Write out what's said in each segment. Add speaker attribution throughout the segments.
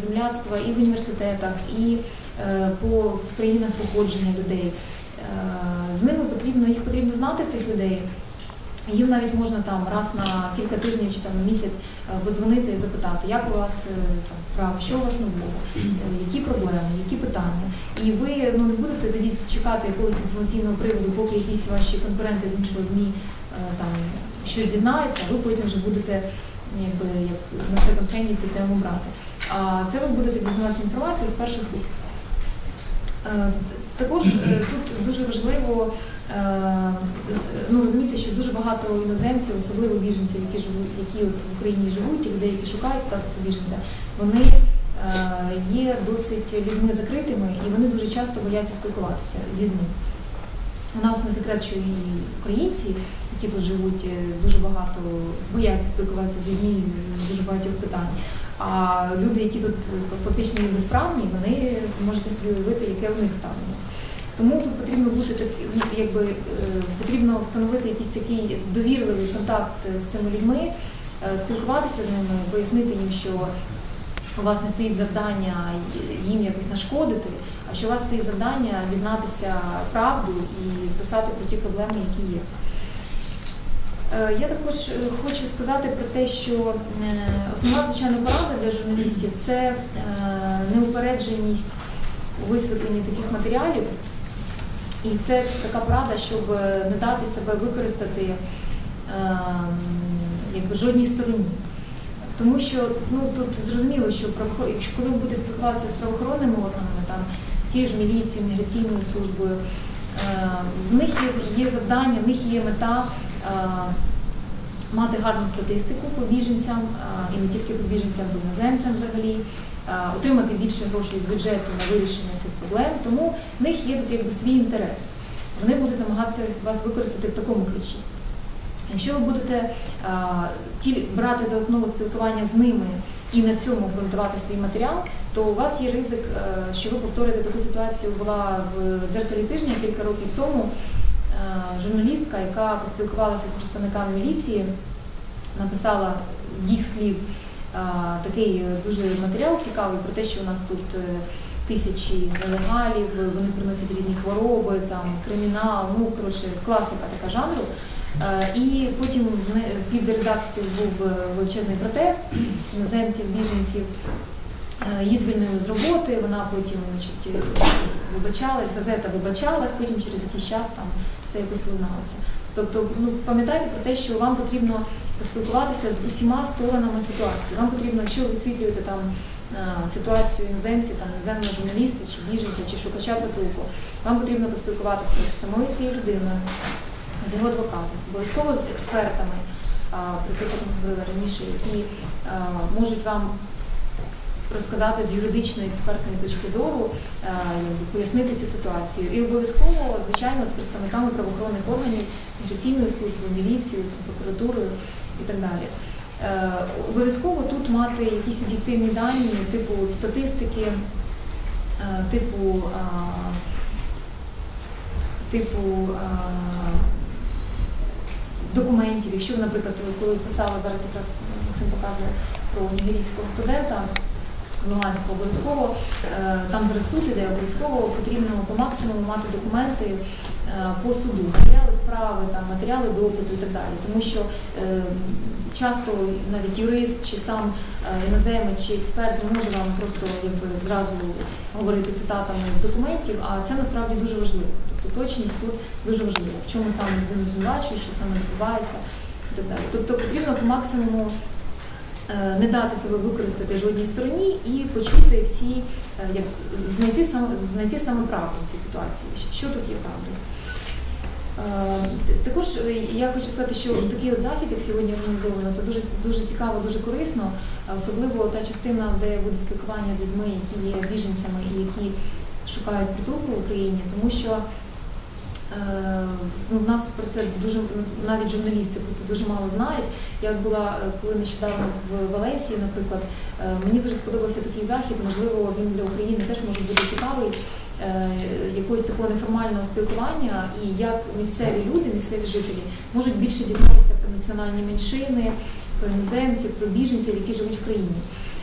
Speaker 1: земляцтва і в університетах, і е, по країнах походження людей. Е, З ними потрібно їх потрібно знати цих людей. Їм навіть можна там раз на кілька тижнів чи там на місяць е, подзвонити і запитати, як у вас там справа, що у вас нового, які проблеми, які питання. І ви ну не будете тоді чекати якогось інформаційного приводу, поки якісь ваші конкуренти з іншого змі там щось дізнаються, ви потім вже будете якби як на секонд-хенді цю тему брати. Це ви будете дізнаватися інформацію з перших рук. Е, Також е, тут дуже важливо е, ну, розуміти, що дуже багато іноземців, особливо біженців, які живуть, які от в Україні живуть, і людей, які шукають статусу біженця, вони є досить людьми закритими і вони дуже часто бояться спілкуватися зі ЗМІ. У нас не секрет, що і українці, які тут живуть, дуже багато бояться спілкуватися зі ЗМІ з дуже багатьох питань. А люди, які тут е, фактично безправні, вони можете собі уявити, яке в них ставлення. Тому тут потрібно бути так, ну, якби е, потрібно встановити якийсь такий довірливий контакт з цими людьми, е, спілкуватися з ними, пояснити їм, що у вас не стоїть завдання їм якось нашкодити, а що у вас стоїть завдання дізнатися правду і писати про ті проблеми, які є. Е, Я також е, хочу сказати про те, що е, основна звичайна порада для журналістів це неупередженість у висвітленні таких матеріалів. І це така порада, щоб не дати себе використати якби жодній стороні. Тому що ну тут зрозуміло, що якщо коли ви будете спілкуватися з правоохоронними органами, там тією ж міліцією, міграційною службою, в них є, є завдання, в них є мета мати гарну статистику по біженцям, е, і не тільки по біженцям, по іноземцям взагалі, е, отримати більше грошей з бюджету на вирішення цих проблем. Тому в них є тут якби свій інтерес. Вони будуть намагатися вас використати в такому ключі. Якщо ви будете брати за основу спілкування з ними і на цьому ґрунтувати свій матеріал, то у вас є ризик, е, що ви повторите таку ситуацію. Була в дзеркалі тижня кілька років тому. Е, Журналістка, яка поспілкувалася з представниками міліції, написала з їх слів е, такий е, дуже матеріал цікавий про те, що у нас тут тисячі нелегалів, вони приносять різні хвороби, там кримінал, ну коротше, класика така жанру. І потім під редакцією був величезний протест іноземців, біженців. Е, Її звільнили з роботи, вона потім значить, е, вибачалась, газета вибачалась, потім через якийсь час там це якось луналося. Тобто, ну пам'ятайте про те, що вам потрібно поспілкуватися з усіма сторонами ситуації. Вам потрібно, якщо ви висвітлюєте там е, ситуацію іноземців, там іноземного журналіста чи біженця, чи шукача притулку, вам потрібно поспілкуватися з самою цією людиною, з його адвокатом, обов'язково з експертами, про яких ми говорили раніше, які можуть вам розказати з юридичної експертної точки зору, пояснити цю ситуацію. І обов'язково, звичайно, з представниками правоохоронних органів, міграційною службою, міліцією, прокуратурою і так далі. Е, Обов'язково тут мати якісь об'єктивні дані, типу статистики, е, типу, типу документів. Якщо наприклад, коли писала зараз якраз Максим показує про нігерійського студента. Луганського обов'язково е, там зараз суд іде, обов'язково потрібно по максимуму мати документи е, по суду, матеріали справи, там матеріали допиту і так далі. Тому що е, часто навіть юрист чи сам іноземець чи експерт може вам просто якби зразу говорити цитатами з документів, а це насправді дуже важливо. Тобто точність тут дуже важлива. В чому саме людину звинувачують, що саме відбувається і так. Тобто потрібно по максимуму не дати себе використати жодній стороні і почути всі, е, як знайти саме знайти саме правду в цій ситуації. Що тут є правдою? Е, Також е, я хочу сказати, що такий от захід, як сьогодні організовано, це дуже дуже цікаво, дуже корисно, особливо та частина, де буде спілкування з людьми, які є біженцями і які шукають притулку в Україні, тому що е, ну, в нас про це дуже навіть журналісти про це дуже мало знають. Я була е, коли нещодавно в Валенсії, наприклад, е, мені дуже сподобався такий захід. Можливо, він для України теж може бути цікавий. е, Якогось такого неформального спілкування і як місцеві люди, місцеві жителі можуть більше дізнатися про національні меншини, про іноземців, про біженців, які живуть в країні.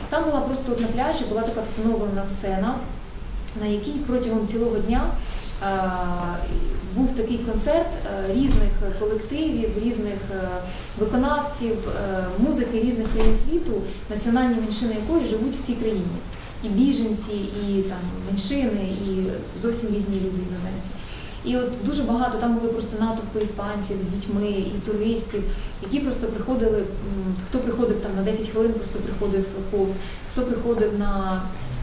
Speaker 1: Там була просто на пляжі, була така встановлена сцена, на якій протягом цілого дня е, був такий концерт е, різних колективів, різних е, виконавців, е, музики різних країн світу, національні меншини якої живуть в цій країні. І біженці, і там меншини, і зовсім різні люди іноземці. І от дуже багато там були просто натовпи іспанців з дітьми і туристів, які просто приходили. Хто приходив там на 10 хвилин, просто приходив повз, хто приходив на е,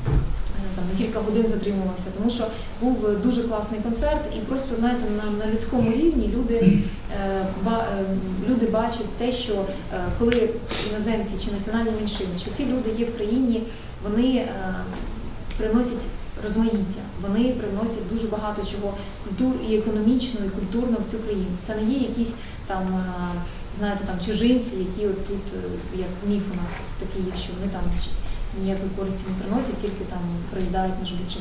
Speaker 1: там кілька годин затримувався, тому що був дуже класний концерт, і просто знаєте, на, на людському рівні люди, е, ба, е, люди бачать те, що е, коли іноземці чи національні меншини, що ці люди є в країні, вони приносять розмаїття, вони приносять дуже багато чого культур і економічно, і культурно в цю країну. Це не є якісь там. Знаєте, там чужинці, які от тут, як міф у нас такий є, що вони там ніякої користі не приносять, тільки там проїдають на жбуче.